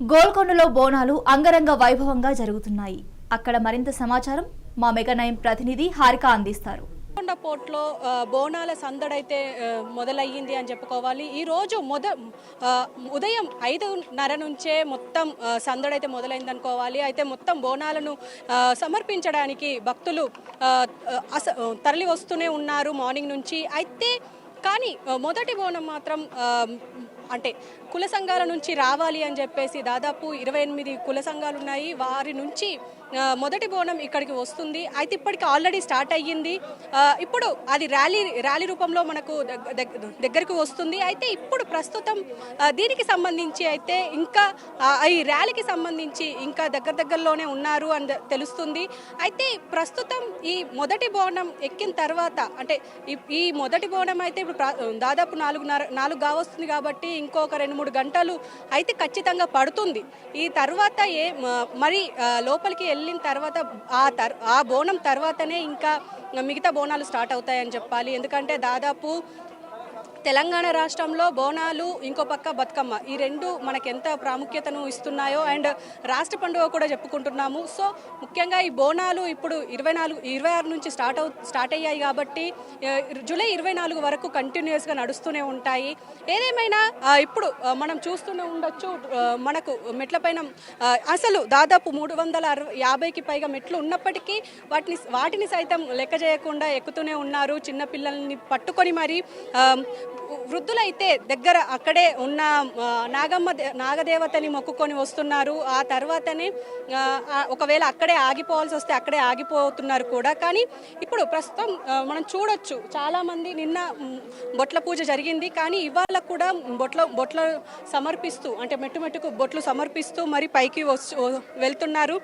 గోల్కొండలో బోనాలు అంగరంగ వైభవంగా జరుగుతున్నాయి. అక్కడ మరింత సమాచారం మా మెగా నైన్ ప్రతినిధి హారిక అందిస్తారు. గోల్కొండ పోర్ట్లో బోనాల సందడైతే మొదలయ్యింది అని చెప్పుకోవాలి. ఈరోజు మొద ఉదయం ఐదున్నర నుంచే మొత్తం సందడైతే మొదలైంది అనుకోవాలి అయితే మొత్తం బోనాలను సమర్పించడానికి భక్తులు అస తరలి వస్తూనే ఉన్నారు మార్నింగ్ నుంచి. అయితే కానీ మొదటి బోనం మాత్రం అంటే కుల సంఘాల నుంచి రావాలి అని చెప్పేసి దాదాపు ఇరవై ఎనిమిది కుల సంఘాలు ఉన్నాయి. వారి నుంచి మొదటి బోనం ఇక్కడికి వస్తుంది. అయితే ఇప్పటికి ఆల్రెడీ స్టార్ట్ అయ్యింది. ఇప్పుడు అది ర్యాలీ ర్యాలీ రూపంలో మనకు దగ్గరకు వస్తుంది. అయితే ఇప్పుడు ప్రస్తుతం దీనికి సంబంధించి అయితే ఇంకా ఈ ర్యాలీకి సంబంధించి ఇంకా దగ్గర దగ్గరలోనే ఉన్నారు అని తెలుస్తుంది. అయితే ప్రస్తుతం ఈ మొదటి బోనం ఎక్కిన తర్వాత అంటే ఈ- మొదటి బోనం అయితే ఇప్పుడు దాదాపు నాలుగున్నర నాలుగు కావస్తుంది కాబట్టి ఇంకొక రెండు మూడు గంటలు అయితే ఖచ్చితంగా పడుతుంది. ఈ తర్వాత ఏ మరి లోపలికి వెళ్ళి వెళ్ళిన తర్వాత ఆ తర్ ఆ బోనం తర్వాతనే ఇంకా మిగతా బోనాలు స్టార్ట్ అవుతాయని చెప్పాలి. ఎందుకంటే దాదాపు తెలంగాణ రాష్ట్రంలో బోనాలు ఇంకో పక్క బతుకమ్మ. ఈ రెండు మనకు ఎంత ప్రాముఖ్యతను ఇస్తున్నాయో అండ్ రాష్ట్ర పండుగ కూడా చెప్పుకుంటున్నాము. సో ముఖ్యంగా ఈ బోనాలు ఇప్పుడు ఇరవై నాలుగు ఇరవై ఆరు నుంచి స్టార్ట్ అవు స్టార్ట్ అయ్యాయి కాబట్టి జూలై ఇరవై నాలుగు వరకు కంటిన్యూస్గా నడుస్తూనే ఉంటాయి. ఏదేమైనా ఇప్పుడు మనం చూస్తూనే ఉండొచ్చు మనకు మెట్లపైన అసలు దాదాపు మూడు వందల అరవై యాభైకి పైగా మెట్లు ఉన్నప్పటికీ వాటిని వాటిని సైతం లెక్క చేయకుండా ఎక్కుతూనే ఉన్నారు. చిన్న పిల్లల్ని పట్టుకొని మరి వృద్ధులైతే దగ్గర అక్కడే ఉన్న నాగమ్మ దే- నాగదేవతని మొక్కుకొని వస్తున్నారు. ఆ తర్వాతనే ఒకవేళ అక్కడే ఆగిపోవాల్సి వస్తే అక్కడే ఆగిపోతున్నారు కూడా. కానీ ఇప్పుడు ప్రస్తుతం మనం చూడొచ్చు చాలామంది నిన్న బొట్ల పూజ జరిగింది. కానీ ఇవాళ కూడా బొట్ల బొట్ల సమర్పిస్తూ అంటే మెట్టు మెట్టుకు బొట్లు సమర్పిస్తూ మరి పైకి వెళ్తున్నారు.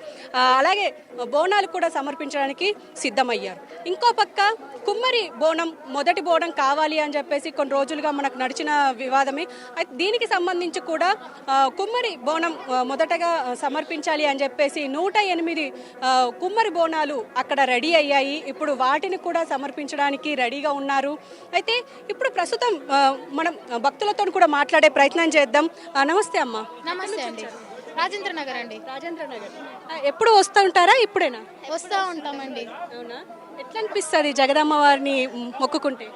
అలాగే బోనాలు కూడా సమర్పించడానికి సిద్ధమయ్యారు. ఇంకో పక్క కుమ్మరి బోనం మొదటి బోనం కావాలి అని చెప్పేసి కొన్ని రోజులుగా మనకు నడిచిన వివాదమే. అయితే దీనికి సంబంధించి కూడా కుమ్మరి బోనం మొదటగా సమర్పించాలి అని చెప్పేసి నూట ఎనిమిది కుమ్మరి బోనాలు అక్కడ రెడీ అయ్యాయి. ఇప్పుడు వాటిని కూడా సమర్పించడానికి రెడీగా ఉన్నారు. అయితే ఇప్పుడు ప్రస్తుతం మనం భక్తులతో కూడా మాట్లాడే ప్రయత్నం చేద్దాం. నమస్తే అమ్మా. నమస్తే అండి. రాజేంద్ర నగర్ అండి. రాజేంద్ర నగర్. ఎప్పుడు వస్తూ ఉంటారా? ఇప్పుడేనా? వస్తూ ఉంటామండి. అవునా? ఎట్లా అనిపిస్తుంది జగదమ్మ వారిని మొక్కుకుంటే?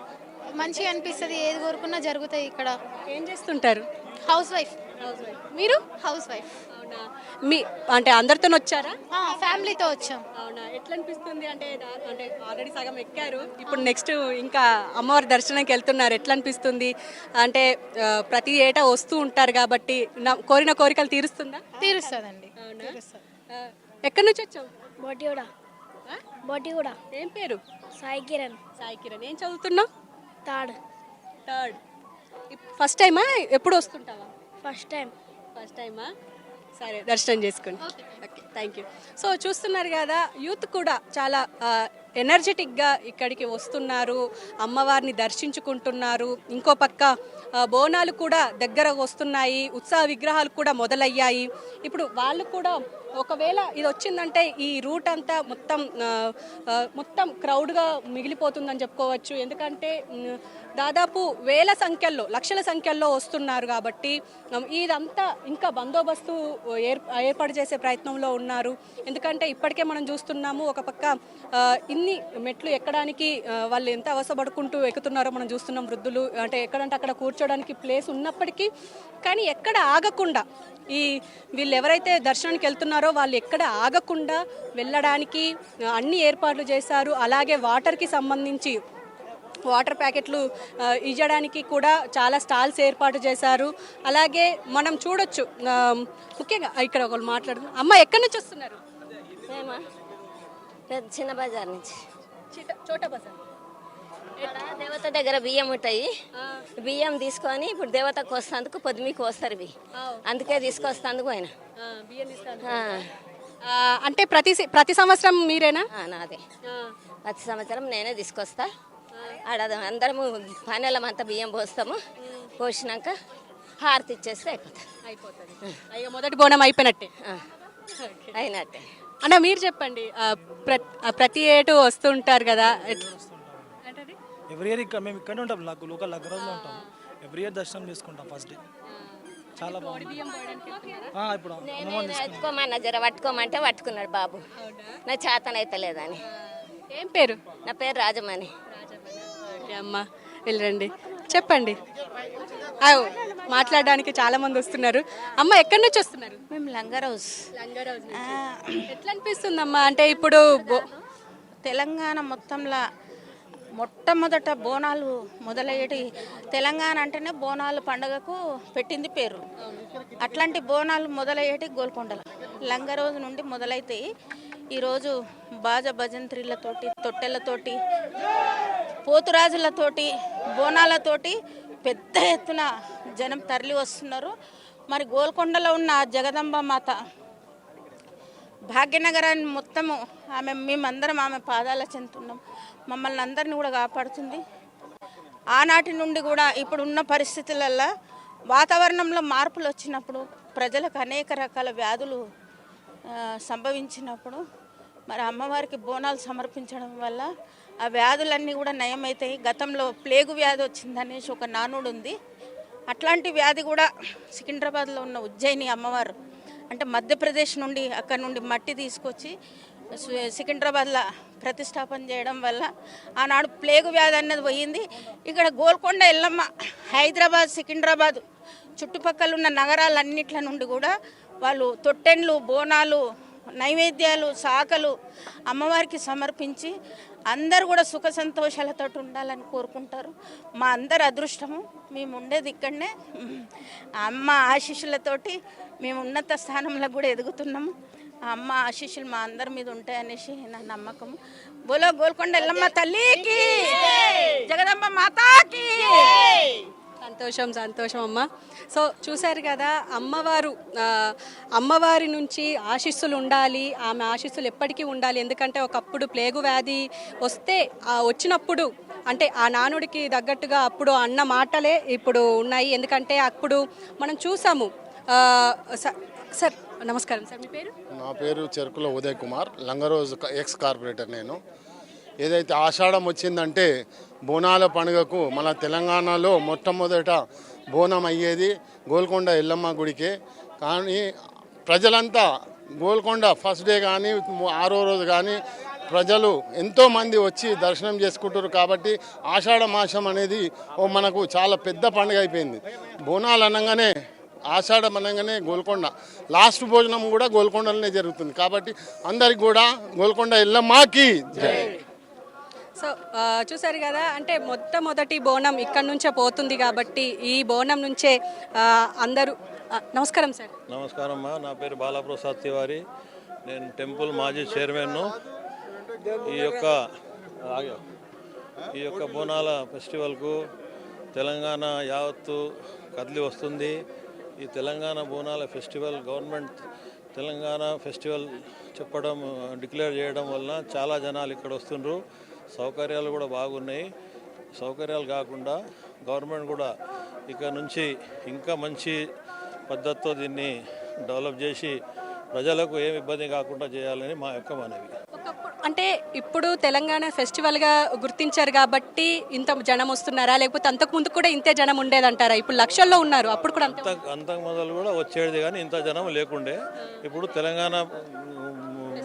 మంచిగా అనిపిస్తుంది. ఏది కోరుకున్నా జరుగుతాయి ఇక్కడ. ఏం చేస్తుంటారు? హౌస్ వైఫ్ మీరు? హౌస్ వైఫ్ అవునా? మీ అంటే అందరితో వచ్చారా? ఫ్యామిలీతో వచ్చాం. అవునా? ఎట్లా అనిపిస్తుంది అంటే అంటే ఆల్రెడీ సగం ఎక్కారు. ఇప్పుడు నెక్స్ట్ ఇంకా అమ్మవారి దర్శనానికి వెళ్తున్నారు. ఎట్లా అనిపిస్తుంది అంటే ప్రతి ఏటా వస్తూ ఉంటారు కాబట్టి నా- కోరిన కోరికలు తీరుస్తుందా? తీరుస్తుందండి. అవునా? ఎక్కడి నుంచి వచ్చావు? బోటి కూడా? బోటి కూడా ఏం పేరు? సాయి కిరణ్. సాయి కిరణ్. ఏం చదువుతున్నావు? థర్డ్ థర్డ్ ఫస్ట్ టైమా ఎప్పుడు వస్తుంటావా? ఫస్ట్ టైం ఫస్ట్ టైమా సరే దర్శనం చేసుకోండి ఓకే థ్యాంక్ యూ సో చూస్తున్నారు కదా యూత్ కూడా చాలా ఎనర్జెటిక్గా ఇక్కడికి వస్తున్నారు. అమ్మవారిని దర్శించుకుంటున్నారు. ఇంకో పక్క బోనాలు కూడా దగ్గర వస్తున్నాయి ఉత్సాహ విగ్రహాలు కూడా మొదలయ్యాయి. ఇప్పుడు వాళ్ళు కూడా ఒకవేళ ఇది వచ్చిందంటే ఈ రూట్ అంతా మొత్తం మొత్తం క్రౌడ్గా మిగిలిపోతుందని చెప్పుకోవచ్చు. ఎందుకంటే దాదాపు వేల సంఖ్యల్లో లక్షల సంఖ్యల్లో వస్తున్నారు కాబట్టి ఇదంతా ఇంకా బందోబస్తు ఏర్ ఏర్పాటు చేసే ప్రయత్నంలో ఉన్నారు. ఎందుకంటే ఇప్పటికే మనం చూస్తున్నాము ఒక పక్క ఇన్ని మెట్లు ఎక్కడానికి వాళ్ళు ఎంత అవసరపడుకుంటూ ఎక్కుతున్నారో మనం చూస్తున్నాం వృద్ధులు అంటే ఎక్కడంటే అక్కడ కూర్చోడానికి ప్లేస్ ఉన్నప్పటికీ కానీ ఎక్కడ ఆగకుండా ఈ వీళ్ళు ఎవరైతే దర్శనానికి వెళ్తున్నారో వాళ్ళు ఎక్కడ ఆగకుండా వెళ్ళడానికి అన్ని ఏర్పాట్లు చేశారు. అలాగే వాటర్కి సంబంధించి వాటర్ ప్యాకెట్లు ఇవ్వడానికి కూడా చాలా స్టాల్స్ ఏర్పాటు చేశారు. అలాగే మనం చూడొచ్చు ముఖ్యంగా ఇక్కడ ఒకళ్ళు మాట్లాడు అమ్మ ఎక్కడి నుంచి వస్తున్నారు? చిన్న బజార్ నుంచి. చిట- బజార్. దేవత దగ్గర బియ్యం ఉంటాయి. బియ్యం తీసుకొని ఇప్పుడు దేవతకు వస్తందుకు పొద్దుమీకు వస్తారు ఇవి అందుకే తీసుకొస్తందుకు ఆయన అంటే ప్రతి ప్రతి సంవత్సరం మీరేనా? నాదే. ప్రతి సంవత్సరం నేనే తీసుకొస్తా. ఆడ అందరము పనెలం అంతా బియ్యం పోస్తాము. పోసినాక హారతి ఇచ్చేస్తే అయిపోతుంది. అయిపోతుంది. అయ్యో మొదటి బోనం అయిపోయినట్టే. అయినట్టే. అన్న మీరు చెప్పండి ప్రతి ఏటు వస్తుంటారు కదా ఎట్లా? ఏంటది? ఎవ్రీ ఇయర్ ఇక్కడ మేము ఇక్కడే ఉంటాం నాకు లోకల్ లగ్గరలో ఉంటాం. ఎవ్రీ ఇయర్ దర్శనం చేసుకుంటాం ఫస్ట్ డే. చాలా బాగుంది. ఆ, ఇప్పుడు నేను ఎత్తుకోమన్నా జర పట్టుకోమంటే పట్టుకున్నాడు బాబు. నా చేతనైతే లేదని ఏం పేరు? నా పేరు రాజమణి. అమ్మ వెళ్ళండి చెప్పండి. మాట్లాడడానికి చాలా మంది వస్తున్నారు. అమ్మ ఎక్కడి నుంచి వస్తున్నారు? మేము లంగరౌస్ ఎట్లా అనిపిస్తుందమ్మా అంటే ఇప్పుడు తెలంగాణ మొత్తంలో మొట్టమొదట బోనాలు మొదలయ్యేటి తెలంగాణ అంటేనే బోనాలు పండుగకు పెట్టింది పేరు. అట్లాంటి బోనాలు మొదలయ్యేటి గోల్కొండల. లంగరోజు నుండి మొదలైతాయి ఈరోజు బాజ భజంత్రిలతోటి తొట్టెలతోటి పోతురాజులతోటి బోనాలతోటి పెద్ద ఎత్తున జనం తరలి వస్తున్నారు. మరి గోల్కొండలో ఉన్న జగదంబ మాత భాగ్యనగరాన్ని మొత్తము ఆమె మేమందరం ఆమె పాదాల చెందుతున్నాం మమ్మల్ని అందరినీ కూడా కాపాడుతుంది. ఆనాటి నుండి కూడా ఇప్పుడున్న పరిస్థితులల్లో వాతావరణంలో మార్పులు వచ్చినప్పుడు ప్రజలకు అనేక రకాల వ్యాధులు సంభవించినప్పుడు మరి అమ్మవారికి బోనాలు సమర్పించడం వల్ల ఆ వ్యాధులన్నీ కూడా నయమవుతాయి గతంలో ప్లేగు వ్యాధి వచ్చిందనేసి ఒక నానుడు ఉంది. అట్లాంటి వ్యాధి కూడా సికింద్రాబాద్లో ఉన్న ఉజ్జయిని అమ్మవారు అంటే మధ్యప్రదేశ్ నుండి అక్కడ నుండి మట్టి తీసుకొచ్చి సికింద్రాబాద్లో ప్రతిష్టాపన చేయడం వల్ల ఆనాడు ప్లేగు వ్యాధి అన్నది పోయింది. ఇక్కడ గోల్కొండ ఎల్లమ్మ హైదరాబాద్ సికింద్రాబాద్ చుట్టుపక్కల ఉన్న నగరాలన్నిట్ల నుండి కూడా వాళ్ళు తొట్టెన్లు బోనాలు నైవేద్యాలు శాఖలు అమ్మవారికి సమర్పించి అందరు కూడా సుఖ సంతోషాలతో ఉండాలని కోరుకుంటారు. మా అందరి అదృష్టము మేము ఉండేది ఇక్కడనే. అమ్మ ఆశీస్సులతోటి మేము ఉన్నత స్థానంలో కూడా ఎదుగుతున్నాము. అమ్మ ఆశీస్సులు మా అందరి మీద ఉంటాయనేసి నా నమ్మకము బోలో గోల్కొండ ఎల్లమ్మ తల్లికి జగదంబ మాతాకి. సంతోషం సంతోషం అమ్మ. సో చూశారు కదా అమ్మవారు అమ్మవారి నుంచి ఆశీస్సులు ఉండాలి ఆమె ఆశీస్సులు ఎప్పటికీ ఉండాలి. ఎందుకంటే ఒకప్పుడు ప్లేగు వ్యాధి వస్తే వచ్చినప్పుడు అంటే ఆ నానుడికి తగ్గట్టుగా అప్పుడు అన్న మాటలే ఇప్పుడు ఉన్నాయి. ఎందుకంటే అప్పుడు మనం చూసాము సార్ నమస్కారం సార్ మీ పేరు? నా పేరు చెరుకుల ఉదయ్ కుమార్ లంగరోజు ఎక్స్ కార్పొరేటర్ నేను. ఏదైతే ఆషాఢం వచ్చిందంటే బోనాల పండుగకు మన తెలంగాణలో మొట్టమొదట బోనం అయ్యేది గోల్కొండ ఎల్లమ్మ గుడికే. కానీ ప్రజలంతా గోల్కొండ ఫస్ట్ డే కానీ ఆరో రోజు కానీ ప్రజలు ఎంతోమంది వచ్చి దర్శనం చేసుకుంటారు కాబట్టి ఆషాఢ మాసం అనేది ఓ మనకు చాలా పెద్ద పండుగ అయిపోయింది. బోనాలు అనగానే ఆషాఢం అనగానే గోల్కొండ. లాస్ట్ భోజనం కూడా గోల్కొండలోనే జరుగుతుంది. కాబట్టి అందరికి కూడా గోల్కొండ ఎల్లమ్మాకి జై. సో చూసారు కదా అంటే మొట్టమొదటి బోనం ఇక్కడ నుంచే పోతుంది కాబట్టి ఈ బోనం నుంచే అందరూ నమస్కారం సార్. నమస్కారం అమ్మా నా పేరు బాలప్రసాద్ తివారి. నేను టెంపుల్ మాజీ చైర్మన్ను. ఈ యొక్క ఈ యొక్క బోనాల ఫెస్టివల్కు తెలంగాణ యావత్తు కదిలి వస్తుంది. ఈ తెలంగాణ బోనాల ఫెస్టివల్ గవర్నమెంట్ తెలంగాణ ఫెస్టివల్ చెప్పడం డిక్లేర్ చేయడం వలన చాలా జనాలు ఇక్కడ వస్తుండ్రు. సౌకర్యాలు కూడా బాగున్నాయి. సౌకర్యాలు కాకుండా గవర్నమెంట్ కూడా ఇక నుంచి ఇంకా మంచి పద్ధతితో దీన్ని డెవలప్ చేసి ప్రజలకు ఏమి ఇబ్బంది కాకుండా చేయాలని మా యొక్క మనవి. అంటే ఇప్పుడు తెలంగాణ ఫెస్టివల్గా గుర్తించారు కాబట్టి ఇంత జనం వస్తున్నారా? లేకపోతే అంతకు ముందు కూడా ఇంతే జనం ఉండేదంటారా? ఇప్పుడు లక్షల్లో ఉన్నారు. అప్పుడు కూడా అంతే అంత అంతకు మొదలు కూడా వచ్చేది కానీ ఇంత జనం లేకుండే. ఇప్పుడు తెలంగాణ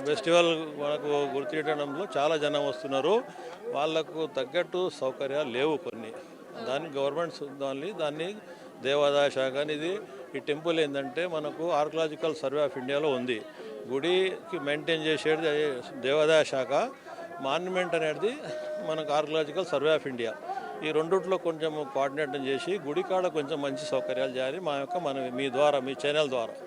ఫెస్టివల్ మనకు గుర్తించడంలో చాలా జనం వస్తున్నారు. వాళ్ళకు తగ్గట్టు సౌకర్యాలు లేవు కొన్ని. దాన్ని గవర్నమెంట్ దాన్ని దాన్ని దేవాదాయ శాఖ అనేది ఈ టెంపుల్ ఏంటంటే మనకు ఆర్కలాజికల్ సర్వే ఆఫ్ ఇండియాలో ఉంది. గుడికి మెయింటైన్ చేసేది దేవాదాయ శాఖ. మాన్యుమెంట్ అనేది మనకు ఆర్కలాజికల్ సర్వే ఆఫ్ ఇండియా. ఈ రెండిట్లో కొంచెం కోఆర్డినేట్ చేసి గుడి కాడ కొంచెం మంచి సౌకర్యాలు చేయాలి మా యొక్క మన మీ ద్వారా మీ ఛానల్ ద్వారా.